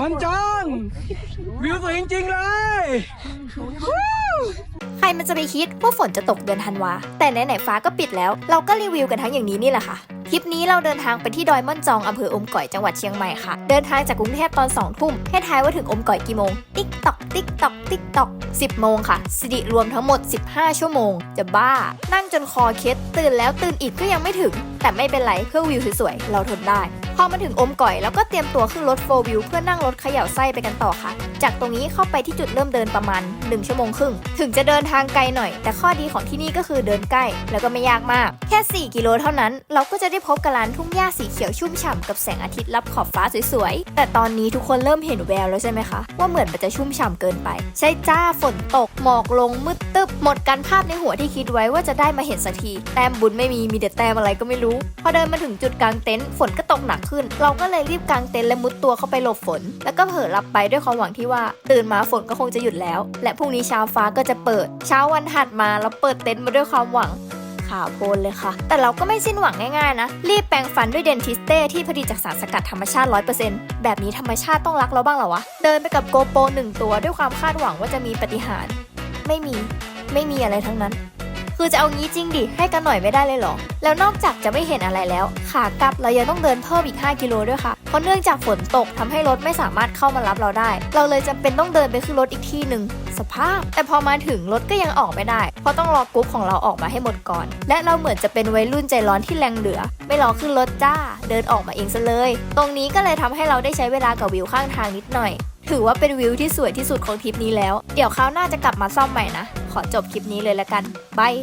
มันจัง วิวสวยจริง ๆ เลย ใครมันจะไปคิดว่าฝนจะตกเดือนธันวา แต่ไหนๆฟ้าก็ปิดแล้ว เราก็รีวิวกันทั้งอย่างนี้นี่แหละค่ะ ทริปนี้เราเดินทางไปที่ดอยม่อนจองอำเภออมก่อยจังหวัดเชียงใหม่ค่ะ เดินทางจากกรุงเทพตอน2องทุ่ม ให้ทายว่าถึงอมก่อยกี่โมง ติ๊กตอก ติ๊กตอก ติ๊กตอก 10 โมงค่ะ สิริรวมทั้งหมด 15 ชั่วโมง จะบ้า นั่งจนคอเคล็ดตื่นแล้วตื่นอีกก็ยังไม่ถึง แต่ไม่เป็นไรเพื่อวิวสวยๆ เราทนได้ พอมาถึงอมก่อยแล้วก็เตรียมตัวขึ้นรถโฟวิวเพื่อนั่งรถเขย่าไส้ไปกันต่อค่ะ จากตรงนี้เข้าไปที่จุดเริ่มเดินประมาณ 1 ชั่วโมงครึ่ง ถึงจะเดินทางไกลหน่อย แต่ข้อดีของที่นี่ก็คือเดินใกล้ แล้วก็ไม่ยากมาก แค่ 4 กิโลเท่านั้น เราก็จะได้พบกับลานทุ่งหญ้าสีเขียวชุ่มฉ่ำกับแสงอาทิตย์รับขอบฟ้าสวยๆ แต่ตอนนี้ทุกคนเริ่มเห็นแววแล้วใช่ไหมคะ ว่าเหมือนมันจะชุ่มฉ่ำเกินไป ใช่จ้าฝนตกหมอกลงมืดตึบหมดกันภาพในหัวที่คิดไว้ว่าจะได้มาเห็นสักทีแต้มบุญไม่มีมีแต่แต้มอะไรก็ไม่รู้ พอเดินมาถึงจุดกลางเต็นท์ฝนก็ตกหนักขึ้น เราก็เลยรีบกางเต็นท์และมุดตัวเข้าไปหลบฝน แล้วก็เผลอหลับไปด้วยความหวังที่ว่า ตื่นมาฝนก็คงจะหยุดแล้ว และพรุ่งนี้เช้าฟ้าก็จะเปิด เช้าวันถัดมาเราเปิดเต็นท์มาด้วยความหวังขาวโพลนเลยค่ะ แต่เราก็ไม่สิ้นหวังง่ายๆนะ รีบแปรงฟันด้วยเดนทิสเต้ที่ผลิตจากสารสกัดธรรมชาติ 100%แบบนี้ธรรมชาติต้องรักเราบ้างเหรอวะ เดินไปกับโกโปรหนึ่งตัวด้วยความคาดหวังว่าจะมีปาฏิหาร ไม่มี ไม่มีอะไรทั้งนั้น คือจะเอางี้จริงดิ ให้กันหน่อยไม่ได้เลยเหรอ แล้วนอกจากจะไม่เห็นอะไรแล้ว ขากลับเรายังต้องเดินเพิ่มอีก 5 กิโลด้วยค่ะ เพราะเนื่องจากฝนตกทำให้รถไม่สามารถเข้ามารับเราได้ เราเลยจำเป็นต้องเดินไปขึ้นรถอีกที่หนึ่งสภาพ แต่พอมาถึงรถก็ยังออกไม่ได้ เพราะต้องรอกรุ๊ปของเราออกมาให้หมดก่อน และเราเหมือนจะเป็นวัยรุ่นใจร้อนที่แรงเหลือ ไม่รอขึ้นรถจ้า เดินออกมาเองซะเลย ตรงนี้ก็เลยทำให้เราได้ใช้เวลากับวิวข้างทางนิดหน่อย ถือว่าเป็นวิวที่สวยที่สุดของทริปนี้แล้ว เดี๋ยวคราวหน้าจะกลับมาซ่อมใหม่นะ ขอจบคลิปนี้เลยละกันบาย